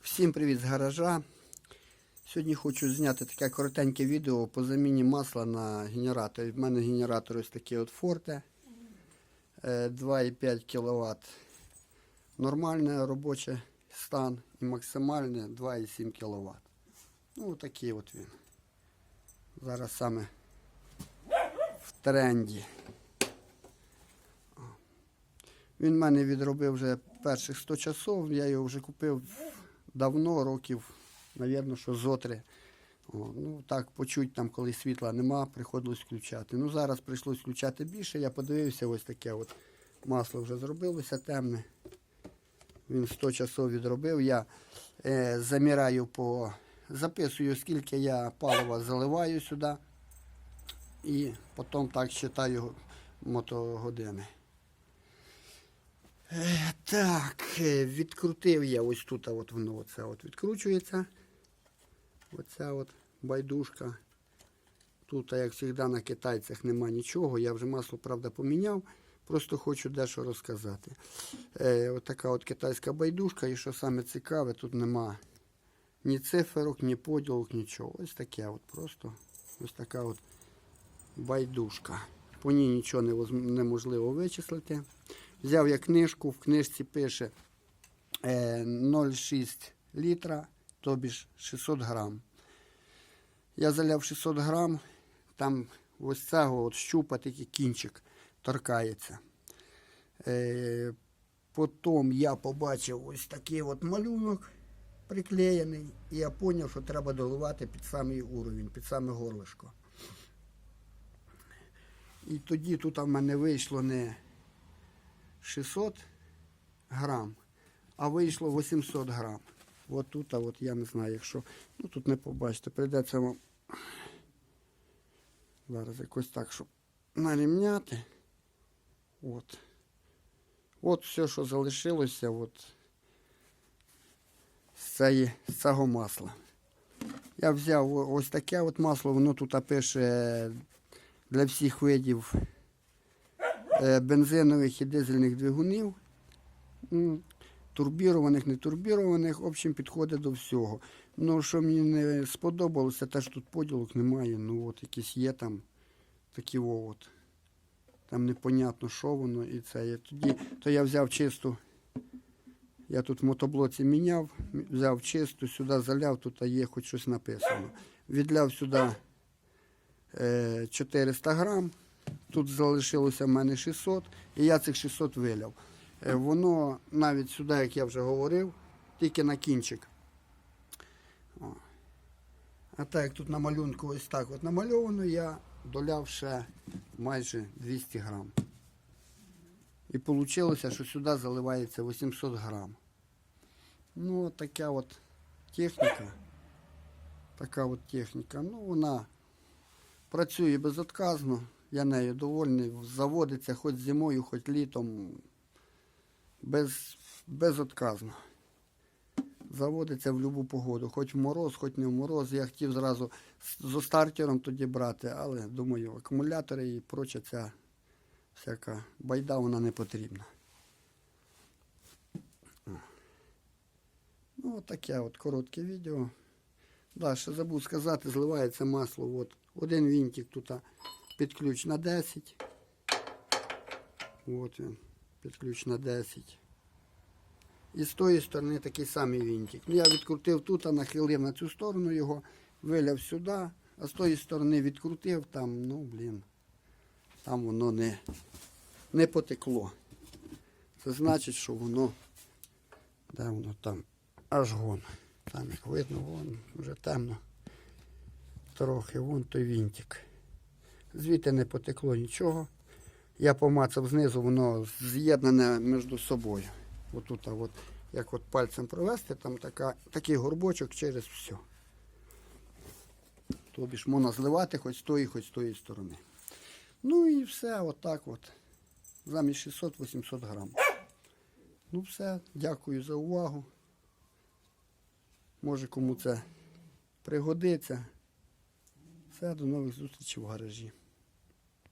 Всім привіт з гаража. Сьогодні хочу зняти таке коротеньке відео по заміні масла на генератор. У мене генератор ось такий от Forte е, 2,5 кВт. Нормальний робочий стан і максимальний 2,7 кВт. Ну, такий от він. Зараз саме в тренді. Він в мене відробив вже перших 100 часов. Я його вже купив давно, років, навірно, що зотри. Ну так, почуть там, коли світла нема, приходилось включати. Ну зараз прийшлось включати більше. Я подивився, ось таке от масло вже зробилося темне. Він 100 часов відробив. Я е, заміряю по записую, скільки я палива заливаю сюди. І потім так читаю мотогодини. Е, Так, е, відкрутив я ось тут, от воно оце от відкручується. Оця от байдужка. Тут, як завжди, на китайцях нема нічого. Я вже масло, правда, поміняв. Просто хочу дещо розказати. Е, от така от китайська байдужка, і що саме цікаве, тут нема ні циферок, ні поділок, нічого. Ось таке от просто. Ось така от байдужка. По ній нічого неможливо вичислити. Взяв я книжку, в книжці пише е, 0,6 літра, тобі ж 600 грам. Я заляв 600 грам, там ось цього от щупа такий кінчик торкається. Е, потім я побачив ось такий от малюнок приклеєний, і я зрозумів, що треба доливати під самий уровень, під саме горлишко. І тоді тут в мене вийшло не 600 грам, а вийшло 800 грам. От тут, а от я не знаю, якщо. Ну тут не побачите, прийдеться вам зараз якось так, щоб нарівняти. От. От все, що залишилося, от з, цієї, з цього масла. Я взяв ось таке от масло, воно тут пише для всіх видів бензинових і дизельних двигунів. Турбірованих, не турбірованих, в общем, підходить до всього. Ну, що мені не сподобалося, те, що тут поділок немає. Ну, от якісь є там такі от. Там непонятно, що воно і це. Я тоді, то я взяв чисту. Я тут в мотоблоці міняв, взяв чисту, сюди заляв, тут є хоч щось написано. Відляв сюди е, 400 грам. Тут залишилося в мене 600, і я цих 600 виляв. Е, Воно навіть сюди, як я вже говорив, тільки на кінчик. О. А так як тут на малюнку ось так от намальовано, я доляв ще майже 200 грам. І вийшло, що сюди заливається 800 грам. Ну, от така от техніка. Така от техніка. Ну, вона працює безотказно. Я нею довольний. Заводиться хоч зимою, хоч літом. Без, безотказно. Заводиться в будь-яку погоду. Хоч в мороз, хоч не в мороз. Я хотів зразу з- стартером тоді брати, але думаю, акумулятори і проча ця всяка байда вона не потрібна. Ну, таке от коротке відео. Да, ще забув сказати, зливається масло. От, один вінтик тут під ключ на 10. От він, під ключ на 10. І з тої сторони такий самий вінтик. Ну, я відкрутив тут, а нахилив на цю сторону його, виляв сюди, а з тої сторони відкрутив там, ну, блін, там воно не, не потекло. Це значить, що воно, де воно там, аж гон. Там як видно, вон вже темно. Трохи, вон той вінтик. Звідти не потекло нічого. Я помацав знизу, воно з'єднане між собою. Отут, от, як от пальцем провести, там така, такий горбочок через все. Тобі ж можна зливати хоч з тої, хоч з тої сторони. Ну і все, отак от. Замість 600-800 грам. Ну все, дякую за увагу. Може кому це пригодиться. Все, до нових зустрічей в гаражі.